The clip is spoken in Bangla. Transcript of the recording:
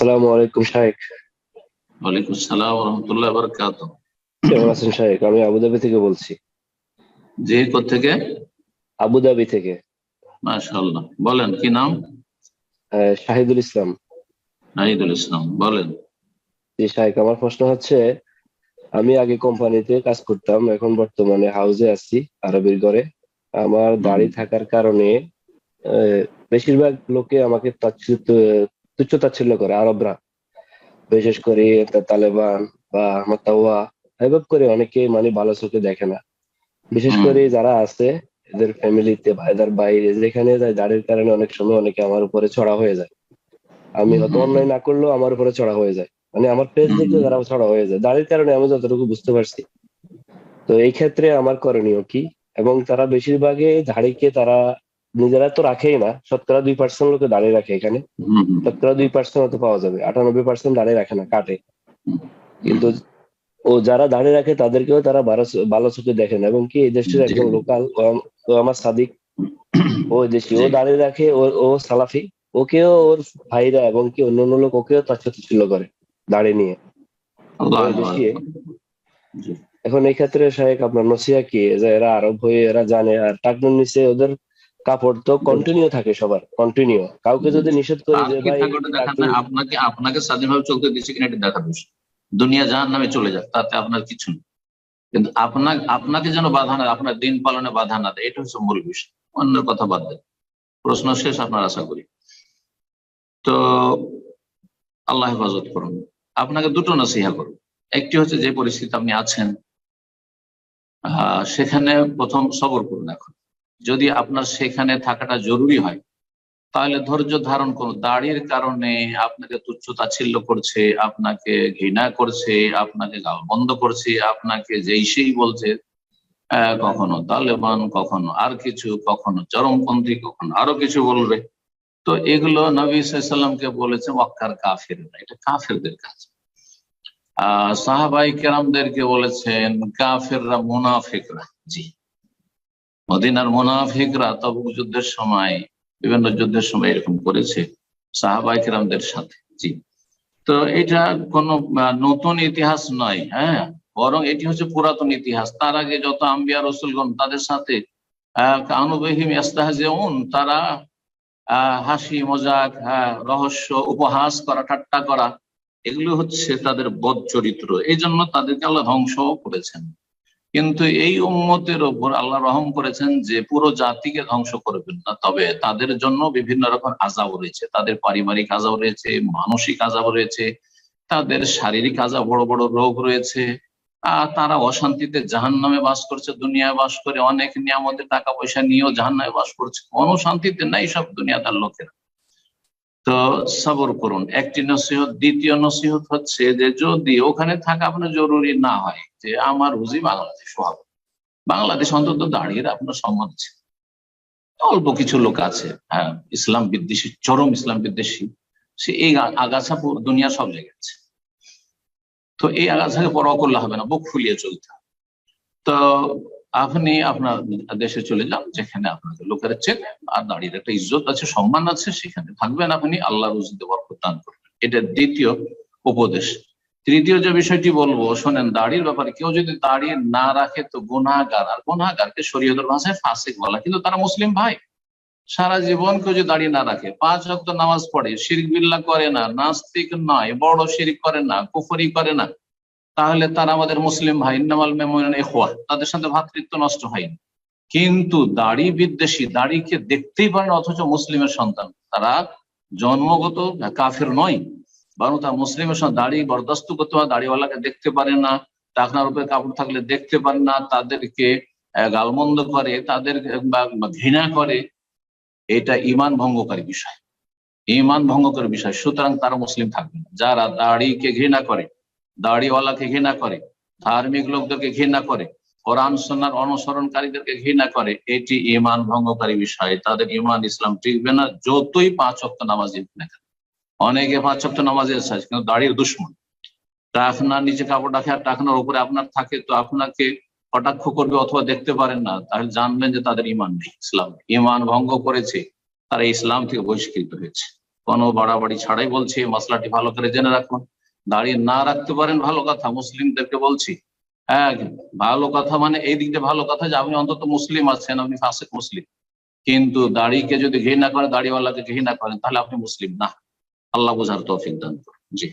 আসসালামু আলাইকুম শাহেক ওয়ালাইকুম সালাম রহমতুল্লাহ বরকাত কেমন আছেন শাহেক আমি আবুধাবি থেকে বলছি। জি থেকে আবুধাবি থেকে। মাশাআল্লাহ। বলেন কি নাম? শাহিদুল ইসলাম। নাহিদুল ইসলাম বলেন। জি শাহেক আমার প্রশ্ন হচ্ছে আমি আগে কোম্পানিতে কাজ করতাম এখন বর্তমানে হাউজে আছি আরবির ঘরে। আমার দাড়ি থাকার কারণে বেশিরভাগ লোকে আমাকে তাচ্ছিল্য তুচ্ছ তাচ্ছিল্য করে আরবরা। বিশেষ করে তালেবান বা মাতাওয়া এভাবে করে অনেকে মানে ভালো চোখে দেখে না। বিশেষ করে যারা আছে এদের ফ্যামিলিতে এদের বাইরে যেখানে যায় দাড়ির কারণে অনেক সময় অনেকে আমার উপরে চড়া হয়ে যায়। আমি হয়তো অন্যায় না করলেও আমার উপরে চড়া হয়ে যায়। মানে আমার পেজ। দেখলে তারা চড়া হয়ে যায় দাড়ির কারণে আমি যতটুকু বুঝতে পারছি। তো এই ক্ষেত্রে আমার করণীয় কি? এবং তারা বেশিরভাগই দাড়িকে তারা নিজেরা তো রাখেই না শতকরা দুই পার্সেন্ট লোকে দাঁড়িয়ে রাখে এখানে। শতকরা দুই পার্সেন্ট হয়তো পাওয়া যাবে আটানব্বই পার্সেন্ট দাঁড়িয়ে রাখে না কাটে। কিন্তু ও যারা দাঁড়িয়ে রাখে তাদেরকেও তারা ভালো চোখে দেখে না। এবং কি এই দেশের একজন লোকাল ও আমার সাদিক। ও দেশি ও দাঁড়িয়ে রাখে ও ও সালাফি। ওকেও ওর ভাইরা এবং কি অন্য অন্য লোক ওকেও তার সাথে ছিল করে দাঁড়িয়ে নিয়ে। এখন এই ক্ষেত্রে শাহেক আপনার নসিয়া কি? যে এরা আরব হয়ে এরা জানে আর টাকনুর নিচে ওদের কাপড় তো কন্টিনিউ থাকে সবার কন্টিনিউ কাউকে যদি নিষেধ করে যে ভাই আপনাকে আপনাকে স্বাধীনভাবে চলতে দিচ্ছে কিনা এটা দেখার বিষয়। দুনিয়া জাহান নামে চলে যাক তাতে আপনার কিছু নেই। কিন্তু আপনার আপনাকে যেন বাধা না আপনার দিন পালনে বাধা না দেয় এটা হচ্ছে মূল বিষয়। অন্য কথা বাদ দেয় প্রশ্ন শেষ আপনার আশা করি। তো আল্লাহ হেফাজত করুন। আপনাকে দুটো নসিহা করুন। একটি হচ্ছে যে পরিস্থিতি আপনি আছেন আহ, সেখানে প্রথম সবর করুন এখন। যদি আপনার সেখানে থাকাটা জরুরি হয়, তাহলে ধৈর্য ধারণ করুন। দাড়ির কারণে আপনাকে তুচ্ছ তাচ্ছিল্য করছে, আপনাকে ঘৃণা করছে, আপনাকে গাল বন্ধ করছে, আপনাকে যেই সেই বলছে কখনো তালেবান কখনো আর কিছু, কখনো চরমপন্থী, কখনো আরও কিছু বলবে। তো এগুলো নবী সাল্লামকে বলেছে ওয়াক্কার কাফের। এটা কাফেরদের কাজ। আহ, সাহাবাই কেরামদেরকে বলেছেন, কাফেররা মুনাফিকরা। জি। মদিনার মুনাফিকরা তবুক যুদ্ধের সময়, বিভিন্ন যুদ্ধের সময় এরকম করেছে, সাহাবাই কেরামদের সাথে, জি। তো এটা কোনো নতুন ইতিহাস নয় হ্যাঁ? বরং এটি হচ্ছে পুরাতন ইতিহাস। তার আগে যত আম্বিয়া রসুলগণ তাদের সাথে কানুবহিম তারা হাসি, মজাক হ্যাঁ রহস্য, উপহাস করা, ঠাট্টা করা, এগুলো হচ্ছে তাদের বদ চরিত্র এই জন্য তাদেরকে আল্লাহ ধ্বংস করেছেন। কিন্তু এই উম্মতের ওপর আল্লাহ রহম করেছেন যে পুরো জাতিকে ধ্বংস করবেন না। তবে তাদের জন্য বিভিন্ন রকম আজাব রয়েছে। তাদের পারিবারিক আজাব রয়েছে, মানসিক আজাব রয়েছে, তাদের শারীরিক আজাব, বড় বড় রোগ রয়েছে। আহ তারা অশান্তিতে জাহান নামে বাস করছে, দুনিয়ায় বাস করে, অনেক নিয়ামতে টাকা পয়সা নিয়েও জাহান নামে বাস করছে। কোনো শান্তিতে নাই সব দুনিয়াদার লোকেরা। তো সবর করুন। একটি নসিহত, দ্বিতীয় নসিহত হচ্ছে যে যদি ওখানে থাকা আপনার জরুরি না হয়, যে আমার রুজি বাংলাদেশ হবে বাংলাদেশ অন্তত দাঁড়িয়ে আপনার সম্মান আছে অল্প কিছু লোক আছে হ্যাঁ ইসলাম বিদ্বেষী, চরম ইসলাম বিদ্বেষী। সে এই আগাছা দুনিয়া সব আছে তো এই আগাছাকে পরোয়া করলে হবে না, বুক ফুলিয়ে চলতে হবে। তো আপনি আপনার দেশে চলে যান, যেখানে আপনাকে লোকেরা চেনে আর দাঁড়িয়ে একটা ইজ্জত আছে, সম্মান আছে, সেখানে থাকবেন আপনি আল্লাহ রুজিতে বরকত দান করবেন। এটা দ্বিতীয় উপদেশ। তৃতীয় যে বিষয়টি বলব, শোনেন, দাড়ির ব্যাপারে কেউ যদি দাঁড়িয়ে না রাখে তো গুনাহগার, আর গুনাহগারকে শরীয়তের ভাষায় ফাসিক বলা। কিন্তু তারা মুসলিম ভাই। সারা জীবন কেউ যদি দাঁড়িয়ে না রাখে, পাঁচ অক্ত নামাজ পড়ে, শিরিক বিল্লাহ করে না, নাস্তিক নয়, বড় শিরিক করে না, কুফরি করে না তাহলে তারা আমাদের মুসলিম ভাই নামাল মেমোরিয়ান এখোয়া তাদের সাথে ভ্রাতৃত্ব নষ্ট হয়নি। কিন্তু দাড়ি বিদ্বেষী, দাড়িকে দেখতেই পারে না, অথচ মুসলিমের সন্তান। তারা জন্মগত কাফের নয়, বরং তারা মুসলিমের সঙ্গে দাড়ি বরদাস্ত করতে পারে, দাড়িওয়ালাকে দেখতে পারে না, টাকনার উপরে কাপড় থাকলে দেখতে পারে না, তাদেরকে গালমন্দ করে, তাদের ঘৃণা করে। এটা ইমান ভঙ্গকারী বিষয়। ইমান ভঙ্গকারী বিষয়। সুতরাং তারা মুসলিম থাকবে না। যারা দাড়িকে ঘৃণা করে দাড়িওয়ালাকে ঘৃণা করে, ধার্মিক লোকদেরকে ঘৃণা করে, কোরআন সন্ন্যার অনুসরণকারীদেরকে ঘৃণা করে, এটি ইমান ভঙ্গকারী বিষয়। তাদের ইমান ইসলাম টিকবে না যতই পাঁচ অক্ট নামাজি না। অনেকে পাঁচ অক্ট নামাজে এসেছে কিন্তু দাড়ির দুশ্মন। টাকনার নিচে কাপড় রাখে আর টাকনার উপরে আপনার থাকে, তো আপনাকে কটাক্ষ করবে অথবা দেখতে পারেন না, তাহলে জানবেন যে তাদের ইমান নেই, ইসলাম ইমান ভঙ্গ করেছে, তারা ইসলাম থেকে বহিষ্কৃত হয়েছে। কোনো বাড়াবাড়ি ছাড়াই বলছে মশলাটি ভালো করে জেনে রাখুন। দাড়ি না রাখতে পারেন, ভালো কথা। মুসলিমদেরকে বলছি হ্যাঁ ভালো কথা মানে এই দিকটা ভালো কথা যে আপনি অন্তত মুসলিম আছেন আপনি ফাঁসেক মুসলিম। কিন্তু দাড়িকে যদি ঘৃণা করেন দাড়িওয়ালাকে ঘৃণা করেন, তাহলে আপনি মুসলিম না। আল্লাহ বোঝার তৌফিক দান জি।